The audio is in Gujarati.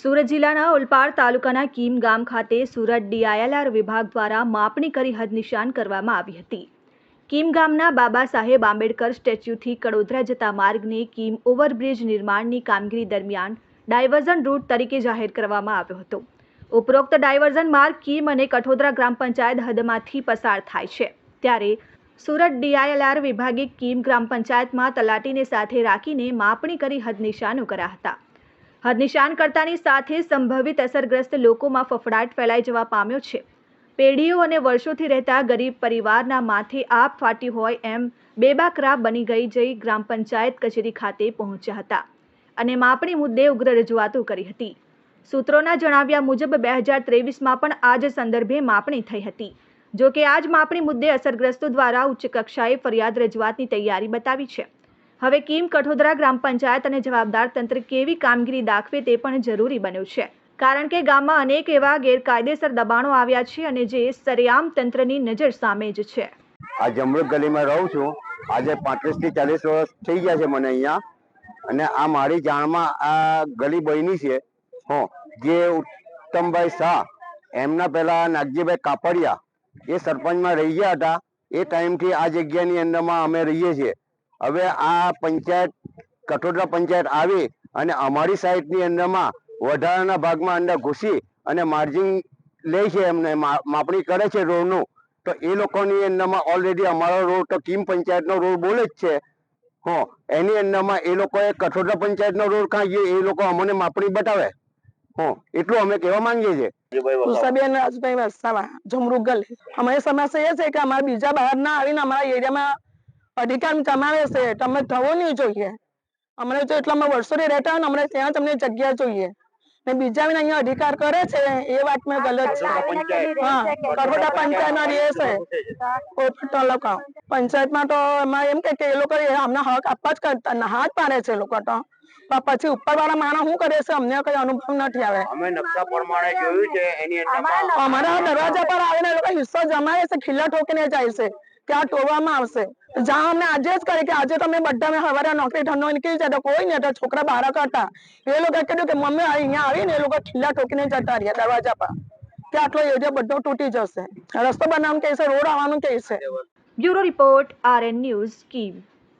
સુરત જિલ્લાના ઓલપાડ તાલુકાના કીમ ગામ ખાતે સુરત ડીઆઈએલઆર વિભાગ દ્વારા માપણી કરી હદ નિશાન કરવામાં આવી હતી. કીમ ગામના બાબા સાહેબ આંબેડકર સ્ટેચ્યુથી કડોદરા જતા માર્ગને કીમ ઓવરબ્રિજ નિર્માણની કામગીરી દરમિયાન ડાયવર્ઝન રૂટ તરીકે જાહેર કરવામાં આવ્યો હતો. ઉપરોક્ત ડાયવર્ઝન માર્ગ કીમ અને કઠોદરા ગ્રામ પંચાયત હદમાંથી પસાર થાય છે. ત્યારે સુરત ડીઆઈએલઆર વિભાગે કીમ ગ્રામ પંચાયતમાં તલાટીને સાથે રાખીને માપણી કરી હદ નિશાનો કર્યા હતા. હદ નિશાન સાથે સંભવિત અસરગ્રસ્ત લોકોમાં ફફડાટ ફેલાઈ જવા પામ્યો છે. પેઢીઓ અને વર્ષોથી રહેતા ગરીબ પરિવારના માથે આપ ફાટી હોય એમ બેબાકરા બની ગઈ જઈ ગ્રામ પંચાયત કચેરી ખાતે પહોંચ્યા હતા અને માપણી મુદ્દે ઉગ્ર રજૂઆતો કરી હતી. સૂત્રોના જણાવ્યા મુજબ બે હજાર ત્રેવીસમાં પણ આ જ સંદર્ભે માપણી થઈ હતી. જો કે આજ માપણી મુદ્દે અસરગ્રસ્તો દ્વારા ઉચ્ચ કક્ષાએ ફરિયાદ રજૂઆતની તૈયારી બતાવી છે. હવે કીમ કઠોદરા ગ્રામ પંચાયત અને જવાબદાર તંત્ર કેવી કામગીરી દાખવે તે પણ જરૂરી બન્યું છે. કારણ કે ગામમાં અનેક એવા ગેરકાયદેસર દબાણો આવ્યા છે અને જે સરેઆમ તંત્રની નજર સામે જ છે. આ જમરૂક ગલીમાં રહું છું. આજે પાંત્રીસથી ચાલીસ વર્ષ થઈ ગયા છે મને અહીંયા. અને આ મારી જાણમાં આ ગલી બની છે. હો, જે ઉત્તમભાઈ શાહ, એમના પહેલા નાગજીભાઈ કાપડિયા એ સરપંચમાં રહી ગયા હતા. એ ટાઈમથી આ જગ્યાની અંદરમાં અમે રહીએ છીએ. હવે આ પંચાયત કઠોડા પંચાયત આવી અને અમારી સાઈડની અંદરમાં વધારાના ભાગમાં અંદર ઘૂસી અને માર્જિન લે છે એમને માપણી કરે છે રોડનું તો એ લોકોની અંદરમાં ઓલરેડી અમારો રોડ તો કીમ પંચાયતનો રોડ બોલે જ છે. હો એની અંદરમાં એ લોકોએ કઠોદરા પંચાયતનો રોડ કાંઈ ગયો એ લોકો અમને માપણી બતાવે. હો એટલું અમે કહેવા માંગીએ છીએ. કુશાબેન રાજભાઈ વસાવા જમરૂક અમારી સમસ્યા એ છે કે અમારા બીજા બહાર ના આવીને અમારા એરિયામાં અધિકાર કમાવે છે તમે થવો નહીં જોઈએ. અમને તો એટલામાં વર્ષોથી રહેતા હોય ને અમને ત્યાં તમને જગ્યા જોઈએ. ને બીજા વિના અહીંયા અધિકાર કરે છે એ વાત મેં ગલત છે હા કરોડા પંચાયતમાં રહે છે. તાલુકા. પંચાયતમાં તો એમાં એમ કે એ લોકો અમને હક આપવા જ કરતા હાથ પાડે છે લોકો તો. પછી ઉપર વાળા માણસ શું કરે છે અમને કઈ અનુભવ નથી આવે. અમે નકશા પ્રમાણે જોયું છે એની અમારા દરવાજા પર આવીને એ લોકો હિસ્સો જમાવે છે ખીલ્લા ઠોકીને જાય છે કે આ ટોવામાં આવશે. જ્યાં અમને આજે જ કરે કે આજે તમે બધા મેં સવારે નોકરી ઠંડો નીકળી જતા કોઈ નહીં તો છોકરા બહાર કરતા એ લોકો કીધું કે મમ્મી અહીંયા આવીને એ લોકો ખીલ્લા ઠોકીને જતા રહ્યા દરવાજા પર. કે આટલો એરિયા બધો તૂટી જશે. રસ્તો બનાવવાનું કહેશે, રોડ આવવાનું કહેશે. Bureau report, RN news, Kim.